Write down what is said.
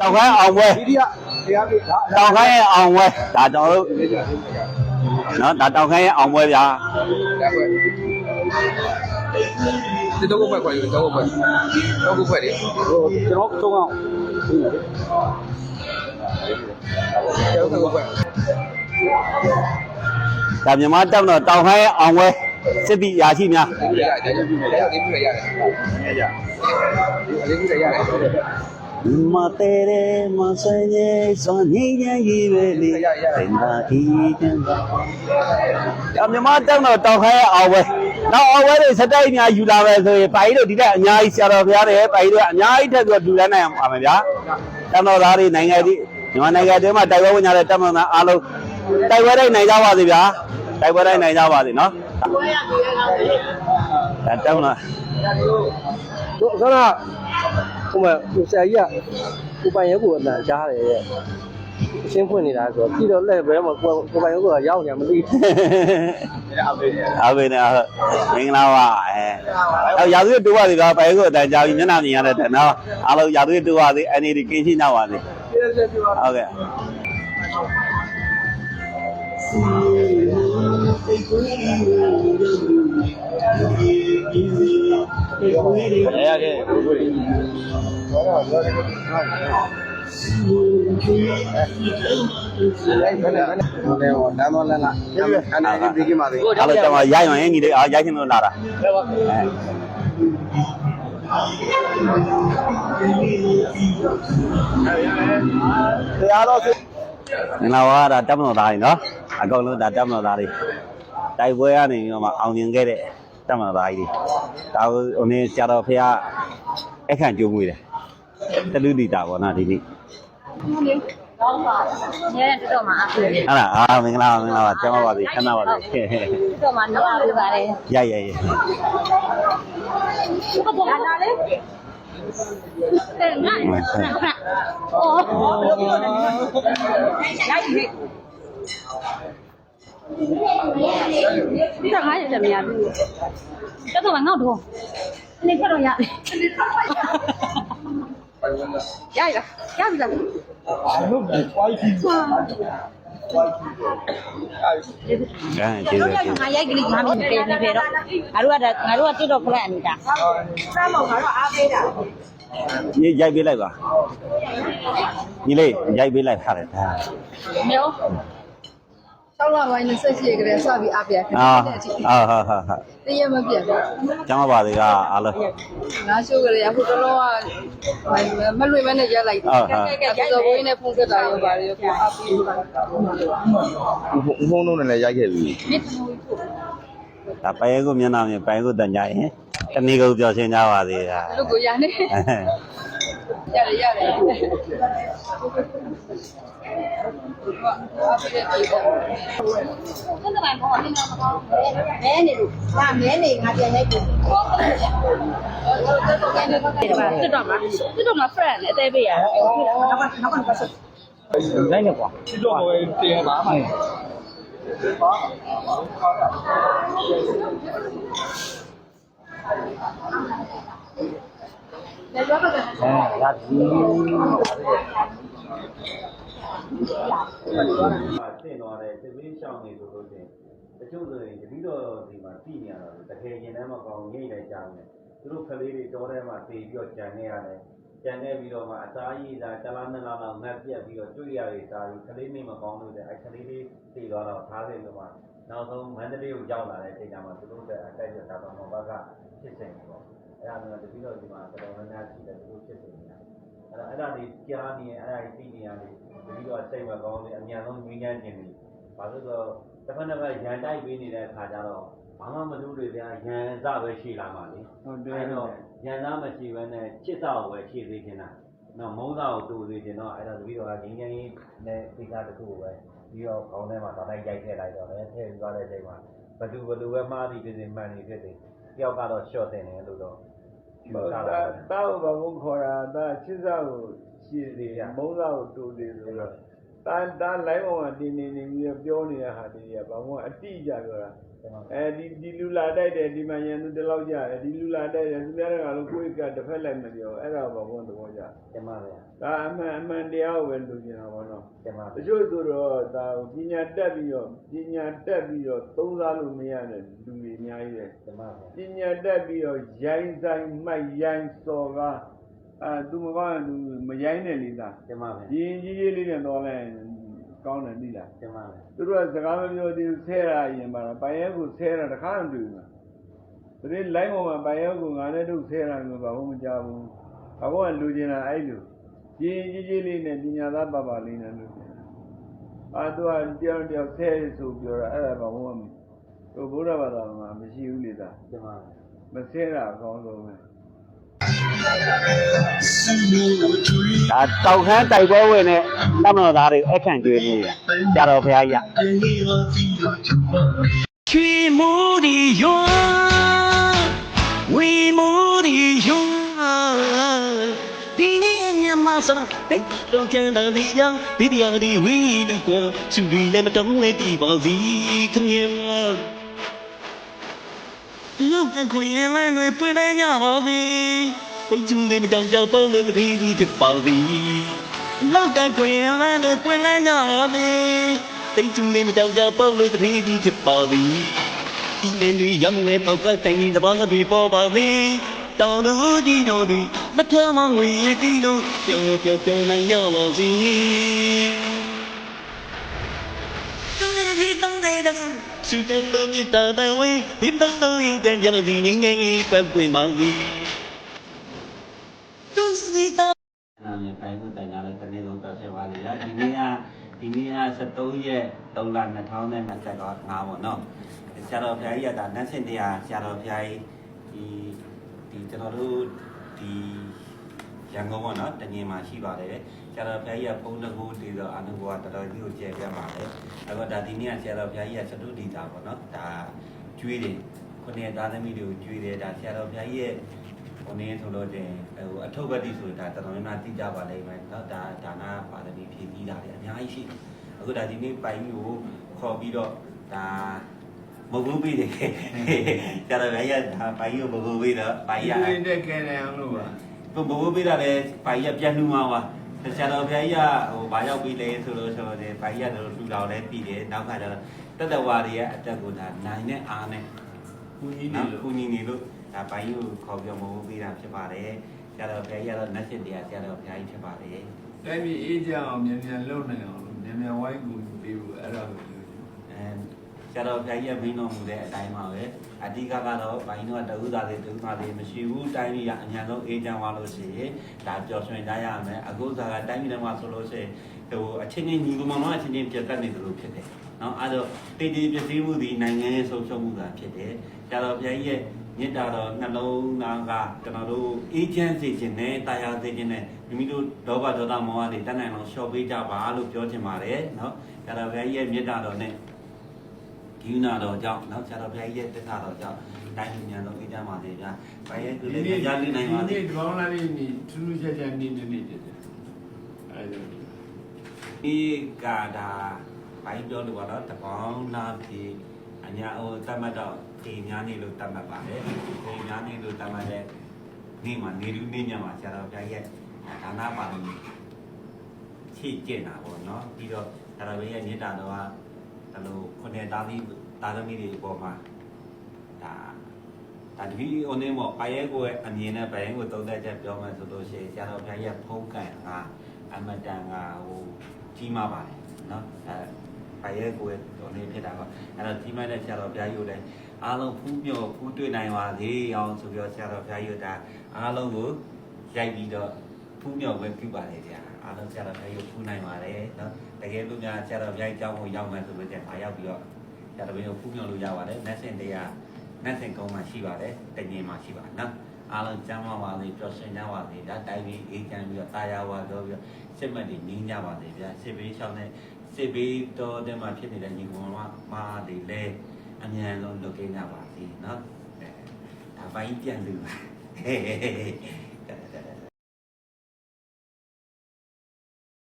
တောက်ခိုင်းအောင်ပွဲဒီဒီကတရားပြဒါတောက်ခိုင်းရဲ့အောင်ပွဲဒါကျွန်တော်တို့နော်ဒါတောက်ခိုင်းရဲ့အောင်ပွဲဗျာဒါပဲဒီတော့ဘက်ခွဲတော့ဘက်တော့ဘက်လေဟိုကျွန်တော်သုံးအောင်ကျွန်တော်ဘက်ဒါမြန်မာတောက်တော့တောက်ခိုင်းရဲ့အောင်ပွဲစစ်တီရာရှိများရတယ်ရတယ်ရတယ်ဒီပြရတယ်ရတယ်အလေးကြီးရတယ် မတဲတဲ့မဆန်းရဲ့စွန်နေရရေးပဲလေတင်သာဤတန်ဒါမြန်မာတောက်တော့တောက်ခိုင်းရဲ့အောင်ပွဲနောက်အောင်ပွဲတွေစတိုက်များယူလာပဲဆိုရင်ပါကြီးတို့ဒီတဲ့အများကြီးဆရာတော်ဘုရားတွေပါကြီးတို့အများကြီးထက်ပြီးလူတန်းနိုင်အောင်ပါမယ်ဗျာတောက်တော်သားတွေနိုင်ငံတွေမြန်မာနိုင်ငံတွေမှာတိုက်ပွဲဝင်ကြတဲ့တပ်မတော်အားလုံးတိုက်ပွဲတိုင်းနိုင်ကြပါစေဗျာတိုက်ပွဲတိုင်းနိုင်ကြပါစေနော်ဒါတောင်းလားတို့ဆရာ ဟိုမှာကိုဆရာကြီးကကိုပိုင်ရဲကိုအတန်ကြားတယ်ရဲ့အရှင်းဖွင့်နေတာဆိုတော့ပြီးတော့လက်ဘဲမှာကိုကိုပိုင်ရဲကိုရောက်နေမသိဘူးအားပေးနေအားပေးနေဟုတ်မင်္ဂလာပါအဲအော်ရာသူတူပါသေးပါဘယ်ကိုအတန်ကြာပြီမျက်နှာမြင်ရတဲ့နော်အားလုံးရာသူတူပါသေးအနေဒီကင်းရှင်းကြပါသေးဟုတ်ကဲ့ ရခဲ့အဲ့ဒါလည်းလည်းဟိုတန်းတော်လန်းလားအဲ့ဒါဒီကိမှာသေးအားလုံးတမရရရင်ညီလေးအားရချင်းလို့လာတာတရားတော်မင်္ဂလာပါဒါတပ်မတော်သားတွေနော်အကောင်လုံးဒါတပ်မတော်သားတွေတိုက်ပွဲကနေပြီးတော့မှအောင်မြင်ခဲ့တဲ့ တပ်မတော်သားကြီးတွေဒါဟိုနေဆရာတော်ဖះအခန့်ကြိုးမွေးတယ်တလူတီတာပေါ့နော်ဒီနေ့ကောင်းပါညနေတော်မှာအားပေးတယ်ဟာလားအာမင်္ဂလာပါမင်္ဂလာပါကျမ်းပါပါစေခဏပါစေတော်မှာတော့အားပေးပါတယ်ရရရဟုတ်ပါလားလေတဲ့ငါအော်ဘယ်လိုပြောလဲလိုက်ပြီ ဒီတော့ငါရတယ်မရဘူးတော်တော်ငေါ့တော့နေခတော့ရတယ်ရရရပြီလားအဲကျေးဇူးကျေးဇူးငါရိုက်ကလေးငါမြင်ပေးနေပြီတော့ငါတို့ကငါတို့ကတစ်တော့ခလက်နေတာညီရိုက်ပေးလိုက်ပါညီလေးရိုက်ပေးလိုက်ခါတယ်ဒါမျိုး 6လပိုင်း28ကလေးစပြီးအပြည့်အာအာဟာဟာဟာတရက်မပြတ်ဘူးကျမ်းပါပါစေကအားလုံးငါရှိုးကလေးဟိုတလောကမလွေမနဲ့ရက်လိုက်တယ်အာဟာအခုတော့ဘိုးနဲ့ဖုန်းဆက်တာရောပါတယ်ရောကိုအပီးပါဖုန်းလုံးနဲ့လည်းရိုက်ခဲ့ပြီဒါပိုင်ကိုမျက်နှာမြင်ပိုင်ကိုတန်ကြရင်တနည်းကိုပြောရှင်းကြပါစေကလူကိုရနေ Dạ, dạ. やれやれ。Cái bạn hỏi đi nào mà con bé này ba bé này ngạt tiền đấy cũng cái đó mà cái đó mà friend ở đây bây giờ nó còn nó còn có sự đấy nữa quá cái đó rồi tiền bá mày အဲရပြီဆင့်သွားတဲ့စစ်ပေးရှောင်းနေလို့လို့ချင်းတချို့ဆိုရင်တတိတော်ဒီမှာတည်နေရတာတကယ်ရင်ထဲမှာကောင်းငိမ့်လိုက်ကြတယ်သူတို့ကလေးတွေတောထဲမှာတည်ပြီးတော့ကြံနေရတယ်ကြံနေပြီးတော့မှအသားရည်သာတလားနှစ်လားလောက်ငတ်ပြက်ပြီးတော့တွေ့ရတွေစားပြီးကလေးနေမကောင်းလို့တဲ့အဲကလေးလေးတည်သွားတော့ထားတယ်လို့မှနောက်ဆုံးမန္တလေးကိုရောက်လာတဲ့အချိန်ကျမှသူတို့ကအတိုက်ရတာတော့မဘကဖြစ်နေပေါ့ အဲဒါမျိုးတတိတော်ဒီမှာတော်တော်များများရှိတယ်သူတို့ဖြစ်နေတယ်အဲ့ဒါအဲ့ဒါတွေကြားနေအဲ့ဒါတွေသိနေရတယ်တတိတော်စိတ်မကောင်းလေအများဆုံးငြင်းချမ်းခြင်းတွေဘာလို့ဆိုတော့တစ်ဖက်တစ်ဖက်ရန်တိုက်ပေးနေတဲ့အခါကျတော့ဘာမှမလုပ်လို့ပြန်ရန်စပဲရှိလာမှလေဟုတ်တယ်အဲ့တော့ရန်သားမရှိဘဲနဲ့ချစ်စာကိုပဲရှိသေးခြင်းတာနော်မုန်းစာကိုတူသေးခြင်းတော့အဲ့ဒါတတိတော်ကငြင်းချမ်းရေးနဲ့သိတာတစ်ခုကိုပဲပြီးတော့ခေါင်းထဲမှာတော့လိုက်ရိုက်ထည့်လိုက်တော့လည်းထည့်ပြီးသွားတဲ့အချိန်မှာဘသူဘလူပဲမှားသည်ဖြစ်စေမှန်သည်ဖြစ်စေတယောက်ကတော့ short တင်တယ်လို့တော့ယူဆ တာပဲတာကိုဘာလို့ခေါ်တာတာချစ်စားကိုရှည်သေးရမုန်းစားကိုတူသေးဆိုတော့တာတာ live ပေါ်မှာတင်းနေနေပြီးတော့ပြောနေတဲ့ဟာတွေကဘာမှအတိအကျပြောတာအဲဒီဒီလူလာတိုက်တယ်ဒီမှာရန်သူတလောက်ကြတယ်ဒီလူလာတိုက်တယ်သူများကလည်းကိုယ်ကတစ်ဖက်လိုက်မပြောအဲ့ဒါဘာဘုံသဘောကြတင်ပါဗျာဒါအမှန်အမှန်တရားကိုပဲလူကျင်တာပေါ့နော်တင်ပါတချို့ဆိုတော့ဒါပညာတက်ပြီးတော့ပညာတက်ပြီးတော့သုံးစားလို့မရတဲ့လူတွေအများကြီးပဲတင်ပါဗျာပညာတက်ပြီးတော့ရိုင်းဆိုင်မိုက်ရိုင်းစော်ကားအဲသူမကောင်းရင်သူမရိုင်းနဲ့လေသားတင်ပါဗျာရင်းကြီးကြီးလေးနဲ့တော့လဲ ကောင်းတယ်သိလားတင်ပါဗျာသူတို့ကစကားမပြောသေးဘူးဆဲတာရင်ပါတော့ပိုင်ရဲကိုဆဲတာတစ်ခါမှမတွေ့ဘူး။ဒါလိုင်းပေါ်မှာပိုင်ရဲကိုငါနဲ့တို့ဆဲတာမျိုးဘာမှမကြားဘူး။ဘာကလူကျင်တာအဲ့လိုရင်းကြီးကြီးလေးနဲ့ပညာသားပါပါလေးနဲ့လို့အာသူကတယောက်တယောက်ဆဲဆိုပြောတာအဲ့ဒါဘာမှမဟုတ်ဘုရားဘာသာမှာမရှိဘူးလေသားတင်ပါဗျာမဆဲတာအကောင်းဆုံးပဲ ဒါတောက်ခမ်းတိုက်ပွဲဝင်တဲ့တပ်မတော်သားတွေအခန့်ကျွေးနေတာကြတော်ဖရားကြီးချွေမိုးဒီယောဝီမိုးဒီယောဒီနေ့ညမှာစတော့တိတ်တော့ကျန်တယ်ရောဒီတရားဒီဝီနဲ့ကိုသူဒီလည်းမတုံးလေဒီပါစီခင်ဗျာလူကကိုရင်လည်းပြနေကြပါသည် ပိတ်ချုံလေးမတောင်ကြောက်တော့လေဒီဒီဖြစ်ပါသည်လောက်တဲ့ခွေမန်းတို့ပွင့်လန်းကြရသည်ပိတ်ချုံလေးမတောင်ကြောက်တော့လေဒီဒီဖြစ်ပါသည်ဒီနေ့လူရောင်းဝဲပေါက်ကတိုင်းသဘောကပြေပေါ်ပါသည်တော်တော်ဒီတော်ဒီမထမငွေဒီလိုပျော်ပျော်ပျော်နိုင်ရပါစေသူတဲ့တော်မြတ်တဲ့ဝေးဒီတော်တော်ရင်တဲ့ရည်ငယ်ငယ်ပတ်ပွင့်ပါသည် သူစီတာနာမည်ပိုင်မှုတိုင်တာလည်းတနေ့လုံးတက်ဖြစ်ပါလေ။ဒီနေ့ကဒီနေ့က73ရက်3လ2025ပေါ့နော်။ဆရာတော်ဘုရားကြီးကဒါနတ်စင်တရားဆရာတော်ဘုရားကြီးဒီဒီကျွန်တော်တို့ဒီရန်ကုန်ပေါ့နော်တငင်မှာရှိပါတယ်။ဆရာတော်ဘုရားကြီးကဘုန်းတကူတည်တော့အနုဘောတော်တော်ကြီးကိုကျေပြပါတယ်။အခုဒါဒီနေ့ကဆရာတော်ဘုရားကြီးကသတုဒီတာပေါ့နော်။ဒါကျွေးတယ်ခုနှစ်သားသမီးတွေကိုကျွေးတယ်ဒါဆရာတော်ဘုရားကြီးရဲ့ ဟိုနည်းဆိုလို့တင်ဟိုအထုပ်ပတိဆိုတာတော်တော်များများသိကြပါလိမ့်မယ်เนาะဒါဒါနာပါရမီဖြည့်ပြီးတာလေအများကြီးရှိတယ်အခုဒါဒီနေ့ပိုင်ကိုခေါ်ပြီးတော့ဒါမဟုတ်ဘူးပြီးတယ်ကျတော့လည်းရဒါပိုင်ကိုမဟုတ်ပြီးတော့ပိုင်ရ ဒီတဲ့ခဲတယ်အောင်လို့ပါ ဘမဟုတ်ပြီးတာလေပိုင်ရပြန်နှူမှာပါဆရာတော်ဘုရားကြီးကဟိုဘာရောက်ပြီးလဲဆိုလို့ဆိုတော့ပိုင်ကတော့ထူတော်လဲပြီးတယ်နောက်ကကျတော့တတဝါတွေရဲ့အတက်ကိုဒါနိုင်နဲ့အားနဲ့ ကိုကြီးနေ နော် လို့ ကုညီနေလို့ ဒါဘိုင်းကိုခေါ်ပြောမဟုတ်ပေးတာဖြစ်ပါတယ်ဆရာတော်ဘုရားကြီးကတော့နတ်စစ်တရားဆရာတော်ဘုရားကြီးဖြစ်ပါတယ်တိုင်းပြည်အေးကြအောင်မြန်မြန်လုပ်နိုင်အောင်လို့မြန်မြန်ဝိုင်းကူပေးဖို့အဲ့ဒါကိုပြောချင်အဲဆရာတော်ဘုရားကြီးကမင်းတော်မူတဲ့အတိုင်းပါပဲအဓိကကတော့ဘိုင်းတော့တဝုသားလေးတဝုသားလေးမရှိဘူးတိုင်းပြည်ကအညာဆုံးအေးချမ်းသွားလို့ရှိရင်ဒါပျော်ရွှင်ကြရမယ်အခုစားကတိုင်းပြည်ထဲမှာဆိုလို့ရှိရင်ဟိုအချင်းချင်းညီကောင်မောင်အချင်းချင်းပြတ်တတ်နေတယ်လို့ဖြစ်တယ်နော်အဲ့တော့တည်တည်ပြည့်စည်မှုဒီနိုင်ငံရဲ့ဆုံးရှုံးမှုသာဖြစ်တယ်ဆရာတော်ဘုရားကြီးရဲ့ မြတ်တာတော်နှလုံးသားကကျွန်တော်တို့အေးချမ်းစေခြင်းနဲ့တရားစေခြင်းနဲ့မိမိတို့ဒေါဘဒေါသမောဟတွေတတ်နိုင်အောင်လျှော့ပေးကြပါလို့ပြောချင်ပါတယ်နော်ဆရာတော်ဘုရားကြီးရဲ့မြတ်တာတော်နဲ့ဒီနာတော်ကြောင့်နောက်ဆရာတော်ဘုရားကြီးရဲ့တက်တာတော်ကြောင့်တိုင်းပြည်များလုံးအေးချမ်းပါစေဗျာ။ဘာရဲ့သူလေးကြားလေးနိုင်ပါစေဒီကောင်းလာနေပြီထူးထူးခြားခြားနေနေနေတယ်အဲ့ဒါ။ဒီကာတာဘိုင်းပြောလို့ပါတော့တပေါင်းလာပြီ အညာဟိုတတ်မှတ်တော့ဒီများနေလို့တတ်မှတ်ပါတယ်။ဒီများနေလို့တတ်မှတ်တဲ့နေ့မှာနေလူနေညမှာဆရာတော်ဘုရားရဲ့ဒါနာပါလို့ဖြည့်ကျင့်တာပေါ့နော်။ပြီးတော့ဆရာတော်ဘုရားရဲ့ညတာတော်ကဒါလိုခုနှစ်သားသမီးသားသမီးတွေအပေါ်မှာဒါဒါတပီးဟိုနေမောပါရဲကိုရဲ့အမြင်နဲ့ပါရဲကိုသုံးသက်ချက်ပြောမှဆိုလို့ရှိရင်ဆရာတော်ဘုရားရဲ့ဖုံးကန်ဟာအမတန်ကဟိုကြီးမားပါတယ်နော်အဲ ပါရဲကိုရဲ့ဟိုနေဖြစ်တာပါအဲ့တော့ကြီးမားတဲ့ဆရာတော်ဘုရားကြီးကိုလည်းအားလုံးဖူးမြော်ဖူးတွေ့နိုင်ပါစေအောင်ဆိုပြီးတော့ဆရာတော်ဘုရားကြီးကဒါအားလုံးကိုရိုက်ပြီးတော့ဖူးမြော်ပဲပြုပါတယ်ဗျာအားလုံးဆရာတော်ဘုရားကြီးကိုဖူးနိုင်ပါတယ်နော်တကယ်လို့များဆရာတော်ဘုရားကြီးကြောင်းကိုရောက်မယ်ဆိုလို့ကျရင်အားရောက်ပြီးတော့ဆရာတော်ဘုရားကိုဖူးမြော်လို့ရပါတယ်နတ်စင်တရားနတ်စင်ကုန်းမှာရှိပါတယ်တငင်မှာရှိပါနော်အားလုံးကျမ်းမာပါစေပျော်ရွှင်ကြပါစေဒါတိုင်းပြီးအေးချမ်းပြီးတော့တာယာဝါတော့ပြီးတော့စစ်မှတ်တွေနင်းကြပါစေဗျာစစ်ဘေးရှောင်းတဲ့ စစ်ဘေးတော်တဲ့မှာဖြစ်နေတဲ့ညီကောင်မမာတွေလည်းအမြန်ဆုံးလွတ်ကင်းကြပါစေနော်အဲဒါပိုင်းပြန်လူပါဟေးဟေးဟေးဟေး